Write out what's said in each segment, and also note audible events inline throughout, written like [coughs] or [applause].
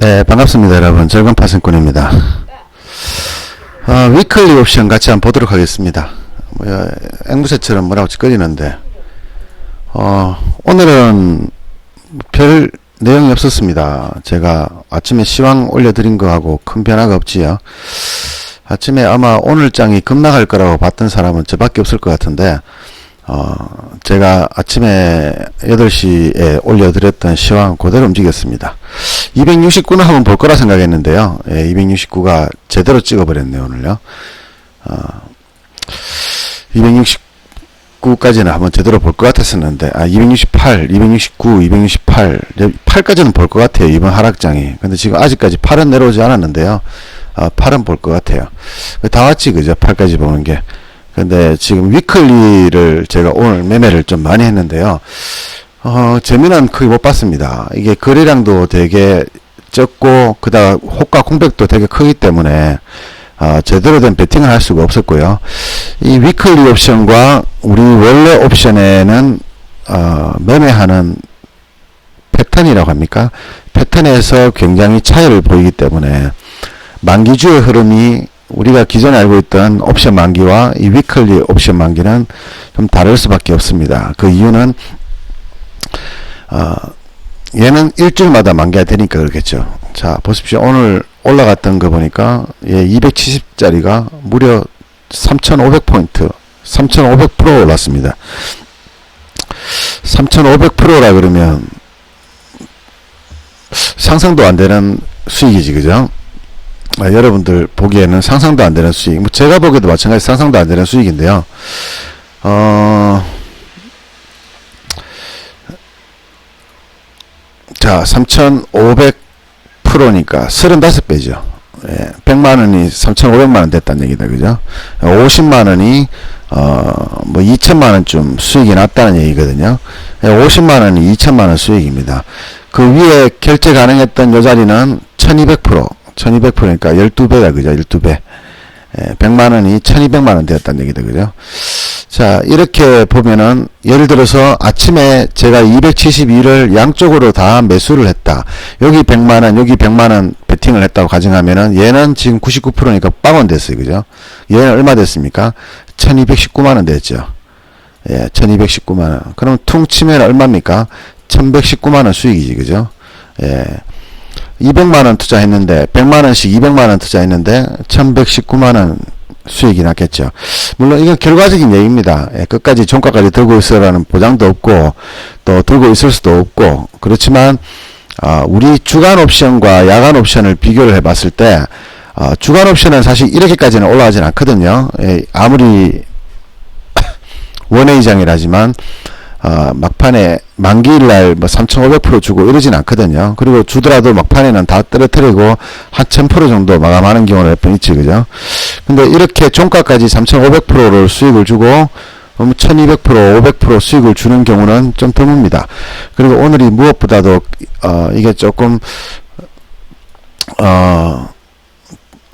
네, 반갑습니다, 여러분. 절간 파생꾼입니다. 어, 위클리 옵션 같이 한번 보도록 하겠습니다. 뭐, 어, 앵무새처럼 뭐라고 찌꺼리는데, 어, 오늘은 별 내용이 없었습니다. 제가 아침에 시황 올려드린 거하고 큰 변화가 없지요. 아침에 아마 오늘 장이 급락할 거라고 봤던 사람은 저밖에 없을 것 같은데, 어, 제가 아침에 8시에 올려드렸던 시황 그대로 움직였습니다. 269는 한번 볼 거라 생각했는데요. 예, 269가 제대로 찍어버렸네요, 오늘요. 어, 269까지는 한번 제대로 볼 것 같았었는데, 아, 268, 269, 268, 8까지는 볼 것 같아요, 이번 하락장이. 근데 지금 아직까지 8은 내려오지 않았는데요. 어, 8은 볼 것 같아요. 다 왔지, 그죠? 8까지 보는 게. 근데 지금 위클리를 제가 오늘 매매를 좀 많이 했는데요. 어, 재미는 크게 못 봤습니다. 이게 거래량도 되게 적고, 그 다음 호가 공백도 되게 크기 때문에, 어, 제대로 된 베팅을 할 수가 없었고요. 이 위클리 옵션과 우리 원래 옵션에는, 어, 매매하는 패턴이라고 합니까? 패턴에서 굉장히 차이를 보이기 때문에, 만기주의 흐름이 우리가 기존에 알고 있던 옵션 만기와 이 위클리 옵션 만기는 좀 다를 수밖에 없습니다. 그 이유는 어, 얘는 일주일마다 만기가 되니까 그렇겠죠. 자 보십시오. 오늘 올라갔던 거 보니까 예, 270짜리가 무려 3,500포인트 3,500% 올랐습니다. 3,500%라 그러면 상상도 안 되는 수익이지 그죠? 아, 여러분들 보기에는 상상도 안 되는 수익. 뭐 제가 보기에도 마찬가지 상상도 안 되는 수익인데요. 어, 자, 3,500%니까 35배죠. 예, 100만 원이 3,500만 원 됐다는 얘기다. 그죠? 50만 원이 어, 뭐 2천만 원쯤 수익이 났다는 얘기거든요. 50만 원이 2천만 원 수익입니다. 그 위에 결제 가능했던 요 자리는 1200%. 1200%니까 12배다, 그죠? 12배. 예, 100만 원이 1200만 원 되었다는 얘기다, 그죠? 자, 이렇게 보면은, 예를 들어서 아침에 제가 272를 양쪽으로 다 매수를 했다. 여기 100만 원, 여기 100만원 베팅을 했다고 가정하면은, 얘는 지금 99%니까 빵원 됐어요, 그죠? 얘는 얼마 됐습니까? 1219만 원 됐죠. 예, 1219만 원. 그럼 퉁 치면 얼마입니까? 1119만 원 수익이지, 그죠? 예. 200만원 투자했는데 100만원씩 200만원 투자했는데 1119만원 수익이 났겠죠. 물론 이건 결과적인 얘기입니다. 예, 끝까지 종가까지 들고 있으라는 보장도 없고 또 들고 있을 수도 없고 그렇지만 어, 우리 주간 옵션과 야간 옵션을 비교를 해봤을 때 어, 주간 옵션은 사실 이렇게까지는 올라가진 않거든요. 예, 아무리 [coughs] 원회의장이라지만 어, 막판에 만기일 날 뭐 3,500% 주고 이러진 않거든요. 그리고 주더라도 막판에는 다 떨어뜨리고 한 1000% 정도 마감하는 경우는 몇번 있지, 그죠? 근데 이렇게 종가까지 3,500%를 수익을 주고 1200%, 500% 수익을 주는 경우는 좀 드뭅니다. 그리고 오늘이 무엇보다도 어, 이게 조금 어,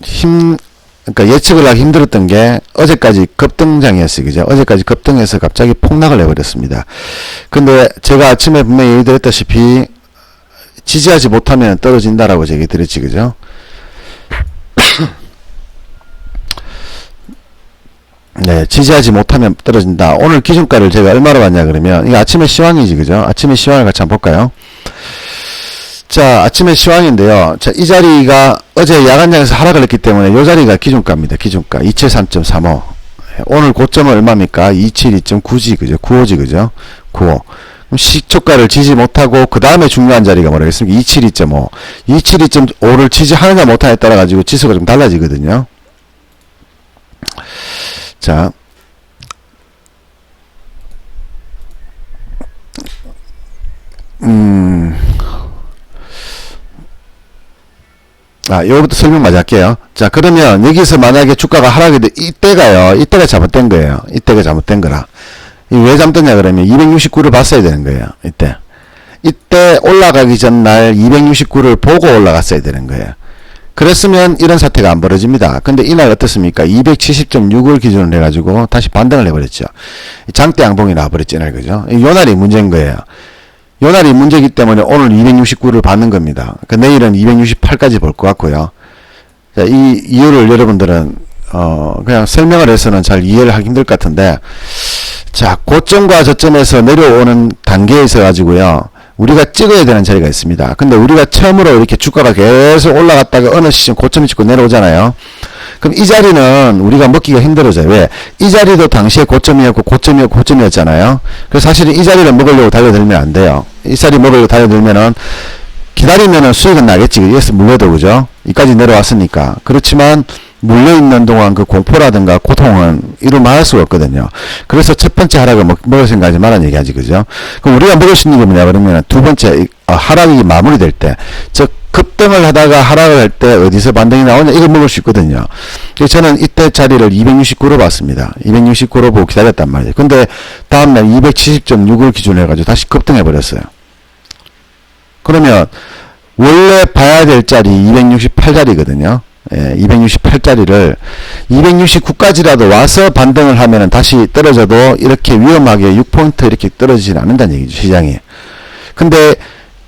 힘 그러니까 예측을 하기 힘들었던 게 어제까지 급등장이었어요. 그죠? 어제까지 급등해서 갑자기 폭락을 해버렸습니다. 근데 제가 아침에 분명히 얘기 드렸다시피 지지하지 못하면 떨어진다라고 얘기 드렸지. 그죠? [coughs] 네, 지지하지 못하면 떨어진다. 오늘 기준가를 제가 얼마로 봤냐 그러면 이게 아침에 시황이지. 그죠? 아침에 시황을 같이 한번 볼까요? 자, 아침에 시황인데요. 자, 이 자리가 어제 야간장에서 하락을 했기 때문에 이 자리가 기준가입니다. 기준가. 273.35. 오늘 고점은 얼마입니까? 272.9지, 그죠? 95지, 그죠? 95. 그럼 시초가를 지지 못하고, 그 다음에 중요한 자리가 뭐라겠습니까? 272.5. 272.5를 지지하느냐 못하냐에 따라가지고 지수가 좀 달라지거든요. 자. 아, 요거부터 설명 마저 할게요. 자, 그러면 여기서 만약에 주가가 하락이 돼, 이때가요, 이때가 잘못된 거예요. 이때가 잘못된 거라. 이왜 잘못됐냐 그러면 269를 봤어야 되는 거예요. 이때. 이때 올라가기 전날 269를 보고 올라갔어야 되는 거예요. 그랬으면 이런 사태가 안 벌어집니다. 근데 이날 어떻습니까? 270.6을 기준으로 해가지고 다시 반등을 해버렸죠. 장대 양봉이 나와버렸죠, 이날 그죠? 요 날이 문제인 거예요. 요날이 문제이기 때문에 오늘 269를 받는 겁니다. 그 내일은 268까지 볼 것 같고요. 자, 이 이유를 여러분들은 어 그냥 설명을 해서는 잘 이해를 하기 힘들 것 같은데 자 고점과 저점에서 내려오는 단계에 있어 가지고요 우리가 찍어야 되는 자리가 있습니다 근데 우리가 처음으로 이렇게 주가가 계속 올라갔다가 어느 시점 고점이 찍고 내려오잖아요 그럼 이 자리는 우리가 먹기가 힘들어져요 왜? 이 자리도 당시에 고점이었고 고점이었고 고점이었잖아요 그래서 사실은 이 자리를 먹으려고 달려들면 안 돼요 이 자리 먹으려고 달려들면은 기다리면은 수익은 나겠지. 여기서 물려도 그죠? 이까지 내려왔으니까. 그렇지만 물려 있는 동안 그 공포라든가 고통은 이루 말할 수가 없거든요. 그래서 첫 번째 하락을 먹, 먹을 생각하지 말라는 얘기하지, 그죠? 그럼 우리가 먹을 수 있는 게 뭐냐, 그러면 두 번째, 이- 어, 하락이 마무리될 때, 즉, 급등을 하다가 하락을 할 때 어디서 반등이 나오냐, 이걸 먹을 수 있거든요. 저는 이때 자리를 269로 봤습니다. 269로 보고 기다렸단 말이에요. 근데 다음날 270.6을 기준으로 해가지고 다시 급등해버렸어요. 그러면 원래 봐야 될 자리 268자리거든요. 예, 268자리를 269까지라도 와서 반등을 하면은 다시 떨어져도 이렇게 위험하게 6포인트 이렇게 떨어지진 않는다는 얘기죠, 시장이. 근데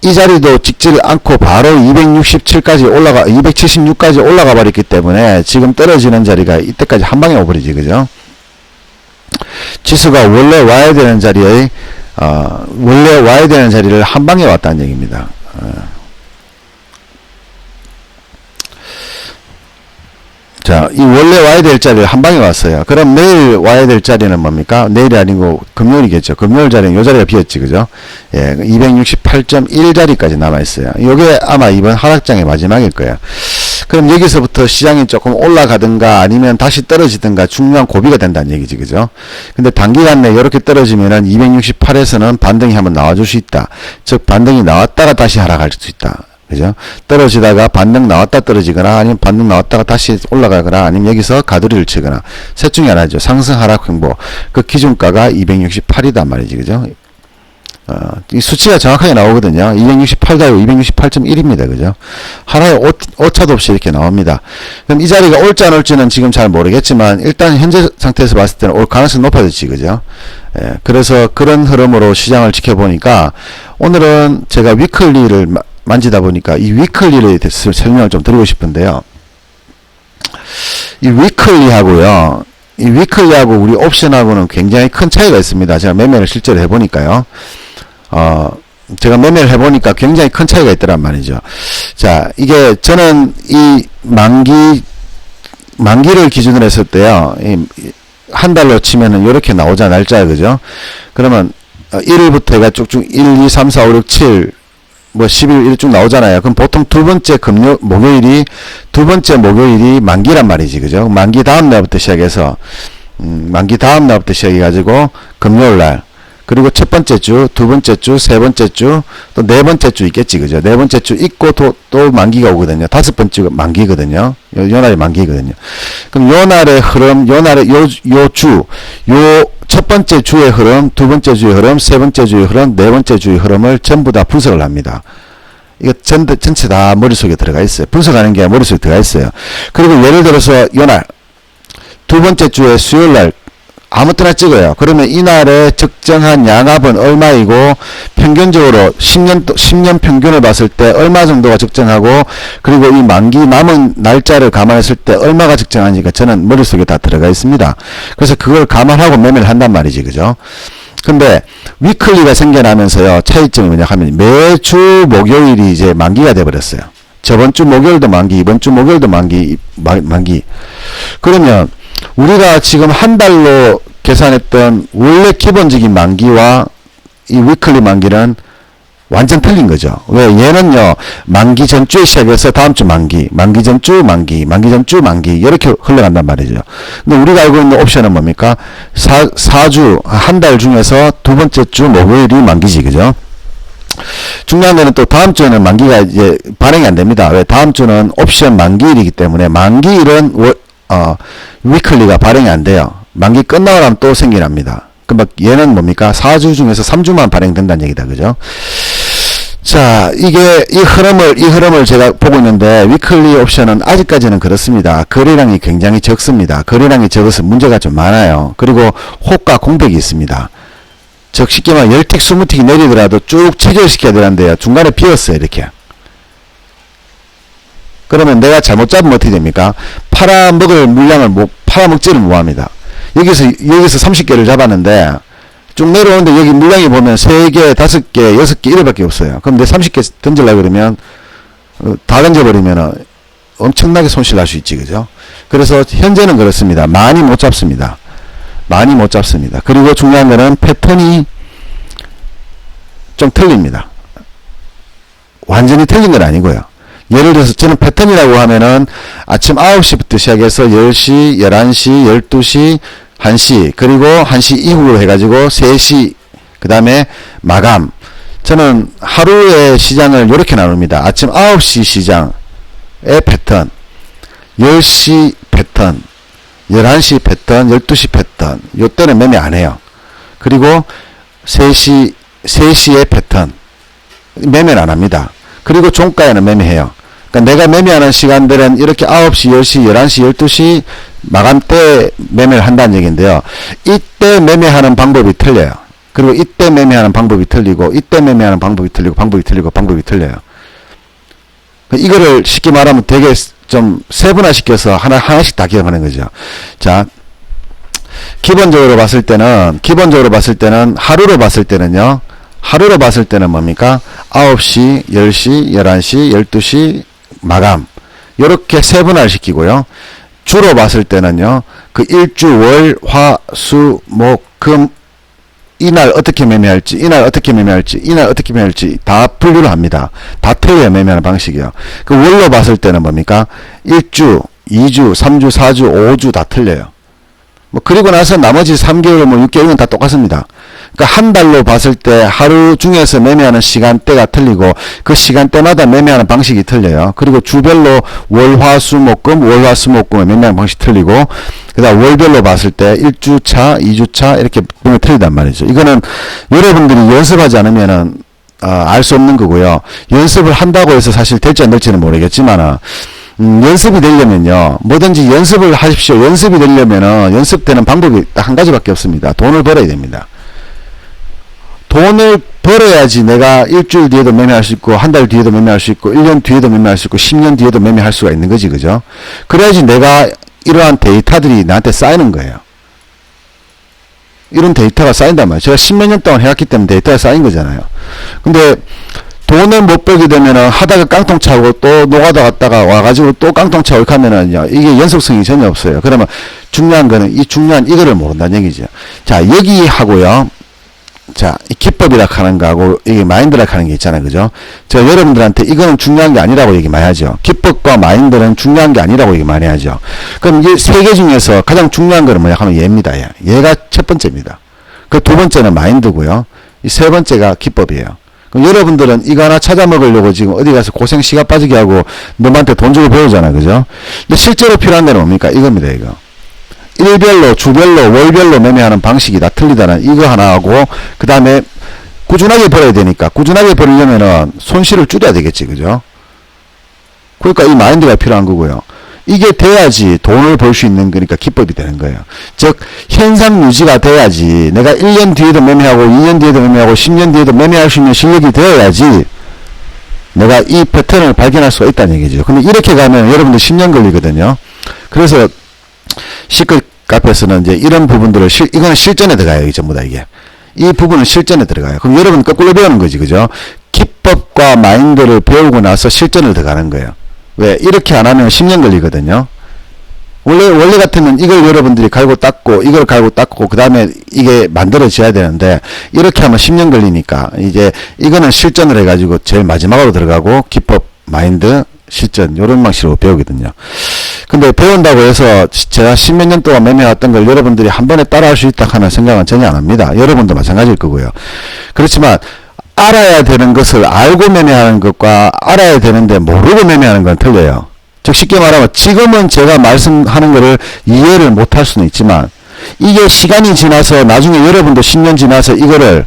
이 자리도 찍지를 않고 바로 267까지 올라가, 276까지 올라가 버렸기 때문에 지금 떨어지는 자리가 이때까지 한 방에 오버리지, 그죠? 지수가 원래 와야 되는 자리에, 어, 원래 와야 되는 자리를 한 방에 왔다는 얘기입니다. 어. 자, 이 원래 와야 될 자리를 한 방에 왔어요. 그럼 내일 와야 될 자리는 뭡니까? 내일이 아니고 금요일이겠죠. 금요일 자리는 요 자리가 비었지, 그죠? 예, 268.1 자리까지 남아있어요. 요게 아마 이번 하락장의 마지막일 거예요. 그럼 여기서부터 시장이 조금 올라가든가 아니면 다시 떨어지든가 중요한 고비가 된다는 얘기지, 그죠? 근데 단기간 내에 이렇게 떨어지면은 268에서는 반등이 한번 나와줄 수 있다. 즉, 반등이 나왔다가 다시 하락할 수 있다. 그죠? 떨어지다가 반등 나왔다 떨어지거나 아니면 반등 나왔다가 다시 올라가거나 아니면 여기서 가두리를 치거나 셋 중에 하나죠. 상승 하락 횡보. 그 기준가가 268이단 말이지. 그죠? 어, 이 수치가 정확하게 나오거든요. 268가요 268.1입니다. 그죠? 하나의 오, 오차도 없이 이렇게 나옵니다. 그럼 이 자리가 올지 안 올지는 지금 잘 모르겠지만 일단 현재 상태에서 봤을 때는 올 가능성이 높아졌지. 그죠? 예, 그래서 그런 흐름으로 시장을 지켜보니까 오늘은 제가 위클리를 마- 만지다 보니까 이 위클리에 대해서 설명을 좀 드리고 싶은데요. 이 위클리하고요. 이 위클리하고 우리 옵션하고는 굉장히 큰 차이가 있습니다. 제가 매매를 실제로 해보니까요. 어, 제가 매매를 해보니까 굉장히 큰 차이가 있더란 말이죠. 자, 이게 저는 이 만기, 만기를 기준으로 했을 때요. 이, 한 달로 치면은 이렇게 나오자, 날짜, 그죠? 그러면 1일부터 해가 쭉쭉 1, 2, 3, 4, 5, 6, 7, 뭐 10일 이렇게 쭉 나오잖아요. 그럼 보통 두 번째 금요 목요일이 두 번째 목요일이 만기란 말이지, 그죠? 만기 다음 날부터 시작해서 음, 만기 다음 날부터 시작해 가지고 금요일 날 그리고 첫 번째 주, 두 번째 주, 세 번째 주, 또 네 번째 주 있겠지, 그죠? 네 번째 주 있고 또, 또 만기가 오거든요. 다섯 번째가 만기거든요. 요, 요 날이 만기거든요. 그럼 요 날의 흐름, 요 날의 요, 요 주, 요 첫 번째 주의 흐름, 두 번째 주의 흐름, 세 번째 주의 흐름, 네 번째 주의 흐름을 전부 다 분석을 합니다. 이거 전, 전체 다 머릿속에 들어가 있어요. 분석하는 게 머릿속에 들어가 있어요. 그리고 예를 들어서 요날, 두 번째 주에 수요일 날 아무 때나 찍어요. 그러면 이날의 적정한 양압은 얼마이고 평균적으로 10년 도- 10년 평균을 봤을 때 얼마 정도가 적정하고 그리고 이 만기 남은 날짜를 감안했을 때 얼마가 적정한지가 저는 머릿속에 다 들어가 있습니다. 그래서 그걸 감안하고 매매를 한단 말이지. 그죠? 근데 위클리가 생겨나면서요. 차이점이 뭐냐 하면 매주 목요일이 이제 만기가 돼 버렸어요. 저번 주 목요일도 만기, 이번 주 목요일도 만기, 마- 만기. 그러면 우리가 지금 한 달로 계산했던 원래 기본적인 만기와 이 위클리 만기는 완전 틀린 거죠. 왜? 얘는요, 만기 전주에 시작해서 다음 주 만기, 만기 전주 만기, 만기 전주 만기, 이렇게 흘러간단 말이죠. 근데 우리가 알고 있는 옵션은 뭡니까? 사, 4주, 한 달 중에서 두 번째 주 목요일이 만기지, 그죠? 중요한 거는 또 다음 주에는 만기가 이제 발행이 안 됩니다. 왜? 다음 주는 옵션 만기일이기 때문에 만기일은 월, 어, 위클리가 발행이 안 돼요. 만기 끝나고 나면 또 생겨납니다. 그럼 얘는 뭡니까? 4주 중에서 3주만 발행된다는 얘기다. 그죠? 자, 이게 이 흐름을 이 흐름을 제가 보고 있는데 위클리 옵션은 아직까지는 그렇습니다. 거래량이 굉장히 적습니다. 거래량이 적어서 문제가 좀 많아요. 그리고 호가 공백이 있습니다. 즉 쉽게 말하면 열틱 스무틱이 내리더라도 쭉 체결시켜야 되는데요. 중간에 비었어요. 이렇게. 그러면 내가 잘못 잡으면 어떻게 됩니까? 팔아먹을 물량을 못, 팔아먹지를 못합니다. 여기서, 여기서 30개를 잡았는데, 쭉 내려오는데 여기 물량이 보면 3개, 5개, 6개 이래밖에 없어요. 그럼 내 30개 던질라 그러면, 어, 다 던져버리면 엄청나게 손실 날 수 있지, 그죠? 그래서 현재는 그렇습니다. 많이 못 잡습니다. 많이 못 잡습니다. 그리고 중요한 거는 패턴이 좀 틀립니다. 완전히 틀린 건 아니고요. 예를 들어서 저는 패턴이라고 하면은 아침 9시부터 시작해서 10시, 11시, 12시, 1시, 그리고 1시 이후로 해가지고 3시, 그 다음에 마감. 저는 하루의 시장을 이렇게 나눕니다. 아침 9시 시장의 패턴, 10시 패턴, 11시 패턴, 12시 패턴. 요 때는 매매 안 해요. 그리고 3시, 3시의 패턴. 매매는 안 합니다. 그리고 종가에는 매매해요. 그러니까 내가 매매하는 시간들은 이렇게 9시, 10시, 11시, 12시 마감 때 매매를 한다는 얘기인데요. 이때 매매하는 방법이 틀려요. 그리고 이때 매매하는 방법이 틀리고 이때 매매하는 방법이 틀리고 방법이 틀리고 방법이 틀려요. 이거를 쉽게 말하면 되게 좀 세분화 시켜서 하나 하나씩 다 기억하는 거죠. 자, 기본적으로 봤을 때는 기본적으로 봤을 때는 하루로 봤을 때는요. 하루로 봤을 때는 뭡니까? 9시, 10시, 11시, 12시 마감. 요렇게 세분화를 시키고요. 주로 봤을 때는요. 그 일주, 월, 화, 수, 목, 금 이날 어떻게 매매할지, 이날 어떻게 매매할지, 이날 어떻게 매매할지 다 분류를 합니다. 다 틀려요, 매매하는 방식이요. 그 월로 봤을 때는 뭡니까? 1주, 2주, 3주, 4주, 5주 다 틀려요. 뭐 그리고 나서 나머지 3개월, 뭐 6개월은 다 똑같습니다. 그러니까 한 달로 봤을 때 하루 중에서 매매하는 시간대가 틀리고 그 시간대마다 매매하는 방식이 틀려요. 그리고 주별로 월화수목금, 월화수목금의 매매하는 방식이 틀리고 그다음 월별로 봤을 때 1주차, 2주차 이렇게 보면 틀리단 말이죠. 이거는 여러분들이 연습하지 않으면은 어, 알수 없는 거고요. 연습을 한다고 해서 사실 될지 안 될지는 모르겠지만은 음, 연습이 되려면요. 뭐든지 연습을 하십시오. 연습이 되려면은 연습되는 방법이 딱 한 가지밖에 없습니다. 돈을 벌어야 됩니다. 돈을 벌어야지 내가 일주일 뒤에도 매매할 수 있고 한 달 뒤에도 매매할 수 있고 1년 뒤에도 매매할 수 있고 10년 뒤에도 매매할 수가 있는 거지 그죠? 그래야지 내가 이러한 데이터들이 나한테 쌓이는 거예요. 이런 데이터가 쌓인단 말이에요. 제가 십몇 년 동안 해왔기 때문에 데이터가 쌓인 거잖아요. 근데 돈을 못 벌게 되면은 하다가 깡통 차고 또 노가다 갔다가 와가지고 또 깡통 차고 이렇게 하면은요 이게 연속성이 전혀 없어요. 그러면 중요한 거는 이 중요한 이거를 모른다는 얘기죠. 자 여기 하고요. 자, 이 기법이라 하는 거하고 이게 마인드라 하는 게 있잖아요. 그죠? 제가 여러분들한테 이거는 중요한 게 아니라고 얘기 많이 하죠. 기법과 마인드는 중요한 게 아니라고 얘기 많이 하죠. 그럼 이세개 중에서 가장 중요한 거는 뭐냐 하면 얘입니다. 얘. 얘가 첫 번째입니다. 그 두 번째는 마인드고요. 이 세 번째가 기법이에요. 그럼 여러분들은 이거 하나 찾아 먹으려고 지금 어디 가서 고생 시간 빠지게 하고 너한테 돈 주고 배우잖아. 그죠? 근데 실제로 필요한 데는 뭡니까? 이겁니다. 이거. 일별로, 주별로, 월별로 매매하는 방식이 다 틀리다는 이거 하나 하고, 그 다음에 꾸준하게 벌어야 되니까, 꾸준하게 벌려면은 손실을 줄여야 되겠지, 그죠? 그러니까 이 마인드가 필요한 거고요. 이게 돼야지 돈을 벌 수 있는 거니까 기법이 되는 거예요. 즉, 현상 유지가 돼야지 내가 1년 뒤에도 매매하고, 2년 뒤에도 매매하고, 10년 뒤에도 매매할 수 있는 실력이 되어야지 내가 이 패턴을 발견할 수가 있다는 얘기죠. 근데 이렇게 가면 여러분들 10년 걸리거든요. 그래서 시끌 카페에서는 이제 이런 부분들을 실, 이거는 실전에 들어가요. 이 전부 다 이게. 이 부분은 실전에 들어가요. 그럼 여러분 거꾸로 배우는 거지. 그죠? 기법과 마인드를 배우고 나서 실전을 들어가는 거예요. 왜? 이렇게 안 하면 10년 걸리거든요. 원래, 원래 같으면 이걸 여러분들이 갈고 닦고, 이걸 갈고 닦고, 그 다음에 이게 만들어져야 되는데, 이렇게 하면 10년 걸리니까, 이제, 이거는 실전을 해가지고 제일 마지막으로 들어가고, 기법, 마인드, 실전, 요런 방식으로 배우거든요. 근데 배운다고 해서 제가 십몇 년 동안 매매했던 걸 여러분들이 한 번에 따라할 수 있다 하는 생각은 전혀 안 합니다. 여러분도 마찬가지일 거고요. 그렇지만 알아야 되는 것을 알고 매매하는 것과 알아야 되는데 모르고 매매하는 건 틀려요. 즉 쉽게 말하면 지금은 제가 말씀하는 것을 이해를 못 할 수는 있지만 이게 시간이 지나서 나중에 여러분도 10년 지나서 이거를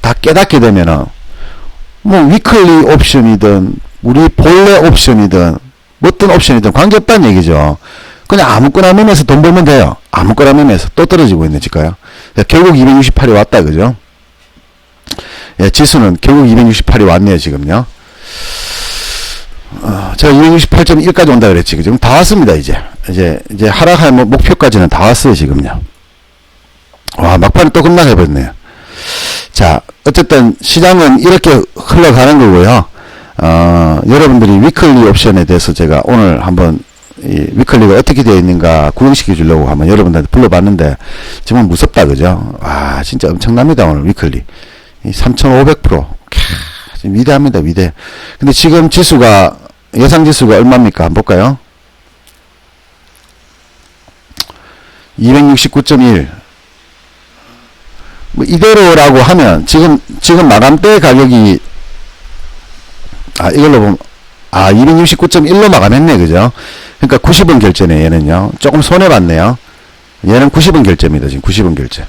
다 깨닫게 되면은 뭐 위클리 옵션이든 우리 본래 옵션이든 어떤 옵션이든 관계없다는 얘기죠. 그냥 아무거나 매매해서 돈 벌면 돼요. 아무거나 매매해서 또 떨어지고 있는 집가요. 결국 268이 왔다 그죠? 예, 지수는 결국 268이 왔네요, 지금요. 어, 제가 268.1까지 온다 그랬지. 지금 다 왔습니다, 이제. 이제, 이제 하락할 뭐 목표까지는 다 왔어요, 지금요. 와, 막판에 또 급락해버렸네요. 자, 어쨌든 시장은 이렇게 흘러가는 거고요. 어, 여러분들이 위클리 옵션에 대해서 제가 오늘 한번 이 위클리가 어떻게 되어 있는가 구경시켜 주려고 한번 여러분들한테 불러봤는데 정말 무섭다 그죠? 와 진짜 엄청납니다 오늘 위클리 이3,500% 캬, 위대합니다 위대. 근데 지금 지수가 예상 지수가 얼마입니까? 한번 볼까요? 269.1. 뭐 이대로라고 하면 지금 지금 마감대 가격이 아 이걸로 보면 아 269.1로 마감했네 그죠? 그러니까 90원 결제네 얘는요. 조금 손해 봤네요. 얘는 90원 결제입니다. 지금 90원 결제.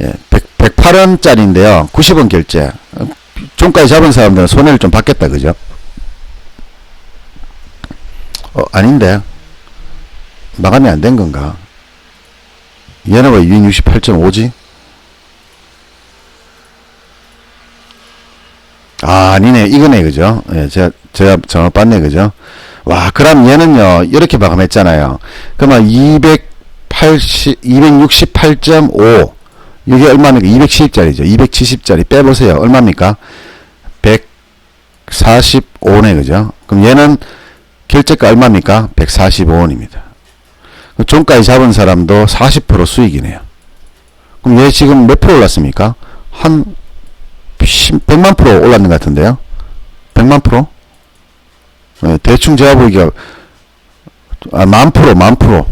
예, 100, 108원짜리인데요. 90원 결제. 어, 종가에 잡은 사람들은 손해를 좀 받겠다 그죠? 어 아닌데 마감이 안 된 건가? 얘는 왜 268.5지? 아, 아니네. 이거네, 그죠? 예, 제가, 제가 잘못 봤네, 그죠? 와, 그럼 얘는요, 이렇게 마감했잖아요. 그러면 280, 268.5. 이게 얼마입니까? 270짜리죠. 270짜리 빼보세요. 얼마입니까? 145네, 그죠? 그럼 얘는 결제가 얼마입니까? 145원입니다. 종가에 잡은 사람도 40% 수익이네요. 그럼 얘 지금 몇 프로 올랐습니까? 한 10, 100만 프로 올랐는 것 같은데요? 100만 프로? 네, 대충 제가 보기가, 아, 만 프로, 만 프로.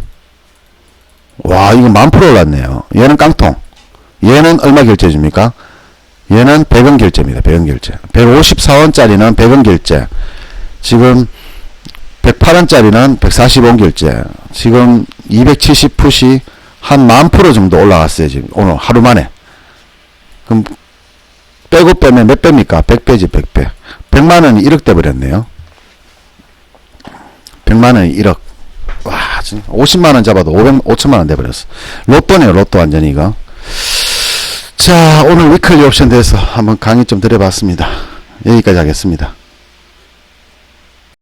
와, 이거 만 프로 올랐네요. 얘는 깡통. 얘는 얼마 결제 줍니까? 얘는 100원 결제입니다. 100원 결제. 154원짜리는 100원 결제. 지금 108원짜리는 145원 결제. 지금 270풋이 한 만 프로 정도 올라갔어요. 지금 오늘 하루 만에. 그럼 빼고 빼면 몇 배입니까? 100배지 100배. 100만 원이 1억 돼 버렸네요. 100만 원이 1억. 와, 진짜 50만 원 잡아도 500, 5천만 원 돼 버렸어. 로또네요, 로또 완전히 이거. 자, 오늘 위클리 옵션 대해서 한번 강의 좀 드려봤습니다. 여기까지 하겠습니다.